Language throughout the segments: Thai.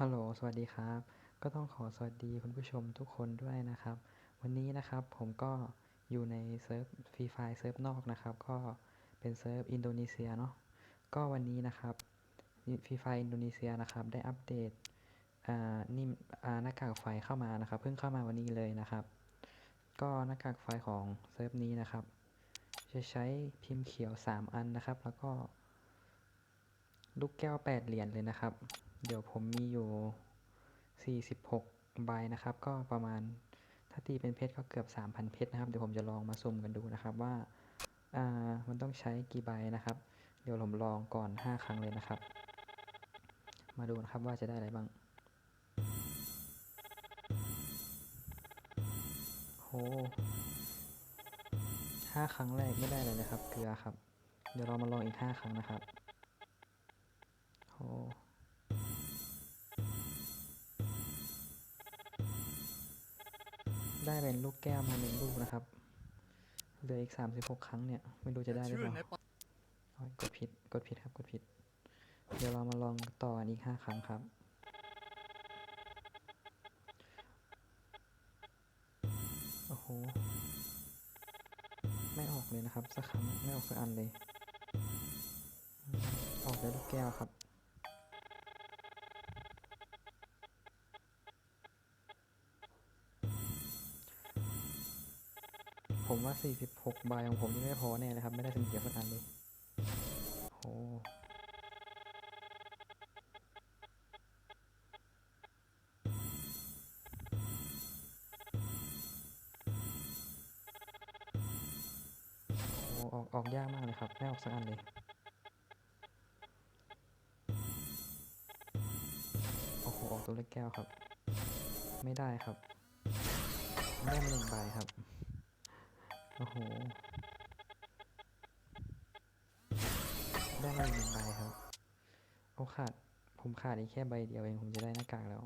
ฮัลโหล สวัสดีครับ ก็ต้องขอสวัสดีคุณผู้ชมทุกคนด้วยนะครับ วันนี้นะครับผมก็อยู่ในเซิร์ฟฟรีไฟเซิร์ฟนอกนะครับ ก็เป็นเซิร์ฟอินโดนีเซียเนาะ ก็วันนี้นะครับฟรีไฟอินโดนีเซียนะครับ ได้อัปเดตอ่านี่อ่าหน้ากากไฟเข้ามานะครับ เพิ่งเข้ามาวันนี้เลยนะครับ ก็หน้ากากไฟของเซิร์ฟนี้นะครับ จะใช้พิมพ์เขียว 3 อันนะครับ แล้วก็ลูกแก้ว 8 เหรียญเลยนะครับ เดี๋ยวผมมีอยู่ 46 ใบนะครับ ก็ประมาณถ้าตีเป็นเพชรก็เกือบ 3,000 เพชรนะครับ เดี๋ยวผมจะลองมาสุ่มกันดูนะครับว่าอ่ามันต้องใช้กี่ใบนะครับ เดี๋ยวผมลองก่อน 5 ครั้งเลยนะครับ มาดูนะครับว่าจะได้อะไรบ้างโหห้าครั้งแรกไม่ได้เลยนะครับ เกลือครับ เดี๋ยวเรามาลองอีก5ครั้งนะครับโห ได้เป็นลูกแก้วมาหนึ่งลูกนะครับ เหลืออีก36ครั้งเนี่ย ไม่รู้จะได้หรือเปล่ากดผิด กดผิดครับ กดผิด เดี๋ยวเรามาลองต่ออันอีก5ครั้งครับ โอ้โห ไม่ออกเลยนะครับ สักครั้งไม่ออกสักอันเลย ออกได้ลูกแก้วครับ ผมว่า 46 ใบของผมนี่ไม่พอแน่เลยครับ ไม่ได้สมิเขียสักอันเลยโอ้โออกออกยากมากเลยครับ ไม่ออกสักอันเลย โอ้โห ออกตัวเล็กแก้วครับ ไม่ได้ครับ ได้มาหนึ่งใบครับ โอ้โห ได้มาหนึ่งใบครับโอ้ขาด ผมขาดอีกแค่ใบเดียวเองผมจะได้หน้ากากแล้ว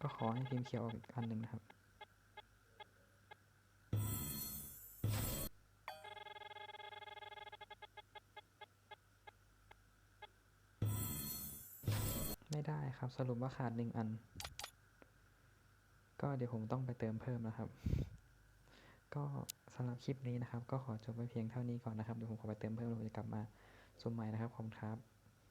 ก็ขอให้พิมพ์เขียวออีกอันหนึ่งนะครับไม่ได้ครับสรุปว่าขาดหนึ่งอัน ก็เดี๋ยวผมต้องไปเติมเพิ่มนะครับ ก็สำหรับคลิปนี้นะครับ ก็ขอจบไว้เพียงเท่านี้ก่อนนะครับ เดี๋ยวผมขอไปเติมเพิ่มแล้วผมจะกลับมาสมใหม่นะครับ ขอบคุณครับ